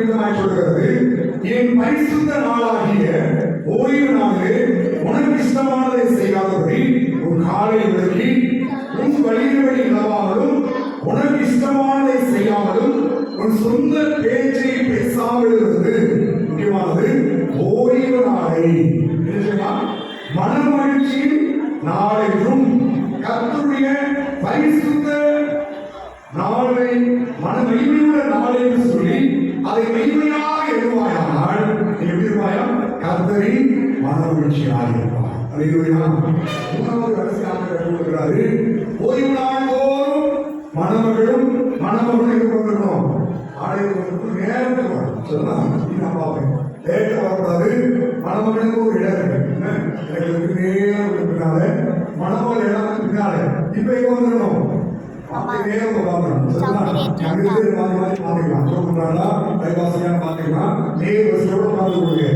விதமாய் சொல்கிறது என் பரிசுத்த நாளாகிய ஓய்வு நாளிலே உனக்கு இஷ்டமானதை செய்யாதபடி உன் காலை விலகி உன் வழிகளை இழவாமலும் உனக்கு இஷ்டமானதை செய்யாமலும் உன் சொந்த பேச்சை பேசாமல் இருந்து முக்கியமானது ஓய்வு நாளை என்ன செய்யலாம்? நாளென்றும் கத்துடைய பரிசு கர்த்தரி மனமகிழ்ச்சியாக இருப்பார் மூணாவது கடைசியாக கற்றுக்கொள்கிறாரு ஓய்வு நாள் தோறும் மணமகளும் மணமகளும் கொண்டிருக்கணும் ஆலயத்துக்கு நேரத்துக்கு சொன்னா இது நான் பார்ப்பேன். லேட்டாக வரக்கூடாது. மணமகளுக்கு ஒரு இடம் இருக்கு. நேரம் பின்னால. மணமகள் இடம் பின்னால. இப்ப எங்க வந்துடணும்? நேரம் பார்க்கணும். பார்த்துக்கலாம். பார்த்துக்கலாம். நேர் பஸ்ஸோட பார்த்து கொடுங்க